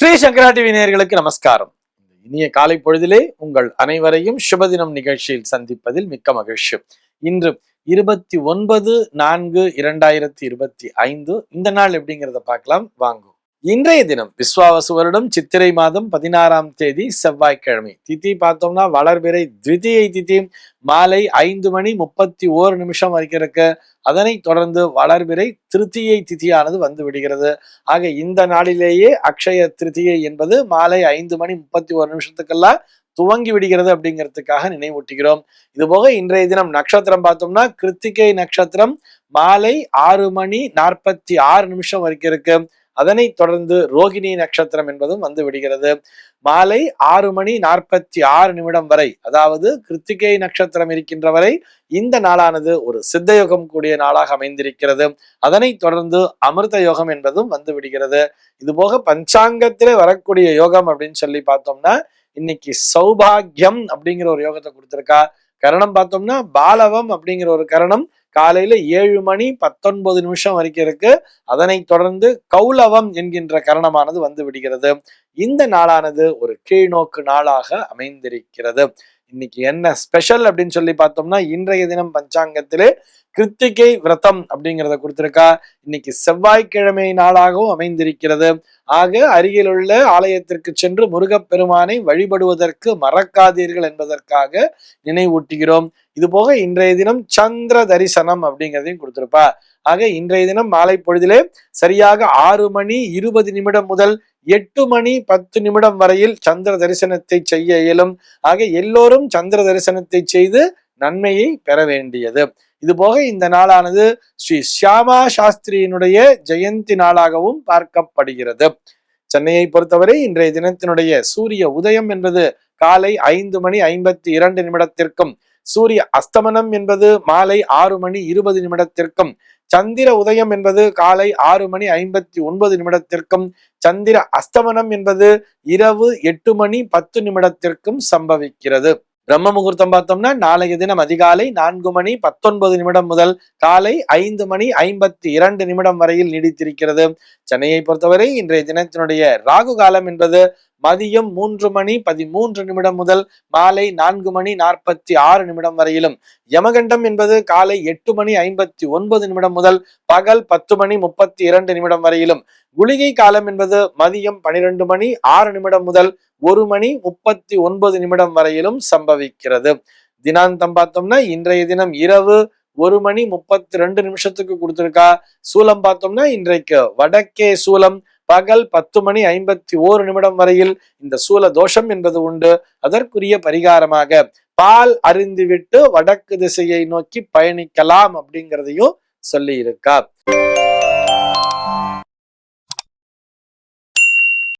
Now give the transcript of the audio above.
ஸ்ரீ சங்கரா TV நேர்களுக்கு நமஸ்காரம். இனிய காலை பொழுதிலே உங்கள் அனைவரையும் சுபதினம் நிகழ்ச்சியில் சந்திப்பதில் மிக்க மகிழ்ச்சி. இன்று இருபத்தி ஒன்பது நான்கு இரண்டாயிரத்தி இருபத்தி ஐந்து. இந்த நாள் எப்படிங்கிறத பார்க்கலாம். வாங்கும் இன்றைய தினம் விஸ்வாவசு வருடம் சித்திரை மாதம் பதினாறாம் தேதி செவ்வாய்க்கிழமை. திதி பார்த்தோம்னா வளர்பிறை திவிதியை திதி மாலை ஐந்து மணி முப்பத்தி ஓரு நிமிஷம் வரைக்கும் இருக்கு அதனை தொடர்ந்து வளர்பிறை திருத்தியை திதியானது வந்து விடுகிறது. ஆக இந்த நாளிலேயே அக்ஷய திருத்தியை என்பது மாலை ஐந்து மணி முப்பத்தி ஒரு நிமிஷத்துக்கெல்லாம் துவங்கி விடுகிறது அப்படிங்கிறதுக்காக நினைவூட்டுகிறோம். இது போக இன்றைய தினம் நட்சத்திரம் பார்த்தோம்னா கிருத்திகை நட்சத்திரம் மாலை ஆறு மணி நாற்பத்தி ஆறு நிமிஷம் வரைக்கும் இருக்கு அதனை தொடர்ந்து ரோகிணி நட்சத்திரம் என்பதும் வந்து விடுகிறது. மாலை ஆறு மணி நாற்பத்தி ஆறு நிமிடம் வரை அதாவது கிருத்திகை நட்சத்திரம் இருக்கின்ற வரை இந்த நாளானது ஒரு சித்த யோகம் கூடிய நாளாக அமைந்திருக்கிறது. அதனைத் தொடர்ந்து அமிர்த யோகம் என்பதும் வந்து விடுகிறது. இது போக பஞ்சாங்கத்திலே வரக்கூடிய யோகம் அப்படின்னு சொல்லி பார்த்தோம்னா இன்னைக்கு சௌபாகியம் அப்படிங்கிற ஒரு யோகத்தை கொடுத்திருக்கா. கரணம் பார்த்தோம்னா பாலவம் அப்படிங்கிற ஒரு கரணம் காலையில ஏழு மணி பத்தொன்பது நிமிஷம் வரைக்கும் இருக்கு. அதனைத் தொடர்ந்து கௌலவம் என்கின்ற கரணமானது வந்து விடுகிறது. இந்த நாளானது ஒரு கீழ்நோக்கு நாளாக அமைந்திருக்கிறது. இன்னைக்கு என்ன ஸ்பெஷல் அப்படின்னு சொல்லி பார்த்தோம்னா இன்றைய தினம் பஞ்சாங்கத்திலே கிருத்திகை விரதம் அப்படிங்கிறத கொடுத்திருக்கா. இன்னைக்கு செவ்வாய்க்கிழமை நாளாகவும் அமைந்திருக்கிறது. ஆக அருகிலுள்ள ஆலயத்திற்கு சென்று முருகப்பெருமானை வழிபடுவதற்கு மறக்காதீர்கள் என்பதற்காக நினைவூட்டுகிறோம். இது போக இன்றைய தினம் சந்திர தரிசனம் அப்படிங்கிறதையும் கொடுத்திருப்பா. ஆக இன்றைய தினம் மாலை பொழுதிலே சரியாக ஆறு மணி இருபது நிமிடம் முதல் எட்டு மணி பத்து நிமிடம் வரையில் சந்திர தரிசனத்தை செய்ய இயலும். ஆக எல்லோரும் சந்திர தரிசனத்தை செய்து நன்மையை பெற வேண்டியது. இது போக இந்த நாளானது ஸ்ரீ ஷியாமா சாஸ்திரியினுடைய ஜெயந்தி நாளாகவும் பார்க்கப்படுகிறது. சென்னையை பொறுத்தவரை இன்றைய தினத்தினுடைய சூரிய உதயம் என்பது காலை ஐந்து மணி ஐம்பத்தி இரண்டு நிமிடத்திற்கும் சூரிய அஸ்தமனம் என்பது மாலை ஆறு மணி இருபது நிமிடத்திற்கும் சந்திர உதயம் என்பது காலை ஆறு மணி ஐம்பத்தி ஒன்பது நிமிடத்திற்கும் சந்திர அஸ்தமனம் என்பது இரவு எட்டு மணி பத்து நிமிடத்திற்கும் சம்பவிக்கிறது. பிரம்ம முகூர்த்தம் பார்த்தோம்னா நாளைய தினம் அதிகாலை நான்கு மணி பத்தொன்பது நிமிடம் முதல் காலை ஐந்து மணி ஐம்பத்தி இரண்டு நிமிடம் வரையில் நீடித்திருக்கிறது. சென்னையை பொறுத்தவரை இன்றைய தினத்தினுடைய ராகு காலம் என்பது மதியம் மூன்று மணி பதிமூன்று நிமிடம் முதல் மாலை நான்கு மணி நாற்பத்தி ஆறு நிமிடம் வரையிலும். யமகண்டம் என்பது காலை எட்டு மணி ஐம்பத்தி ஒன்பது நிமிடம் முதல் பகல் பத்து மணி முப்பத்தி இரண்டு நிமிடம் வரையிலும். குளிகை காலம் என்பது மதியம் பனிரெண்டு மணி ஆறு நிமிடம் முதல் ஒரு மணி முப்பத்தி ஒன்பது நிமிடம் வரையிலும் சம்பவிக்கிறது. தினாந்தம் பார்த்தோம்னா இன்றைய தினம் இரவு ஒரு மணி முப்பத்தி ரெண்டு நிமிஷத்துக்கு கொடுத்துருக்கா. சூலம் பார்த்தோம்னா இன்றைக்கு வடக்கே சூலம் பகல் பத்து மணி ஐம்பத்தி ஓரு நிமிடம் வரையில் இந்த சூல தோஷம் என்பது உண்டு. அதற்குரிய பரிகாரமாக பால் அறிந்துவிட்டு வடக்கு திசையை நோக்கி பயணிக்கலாம் அப்படிங்கிறதையும் சொல்லி இருக்கா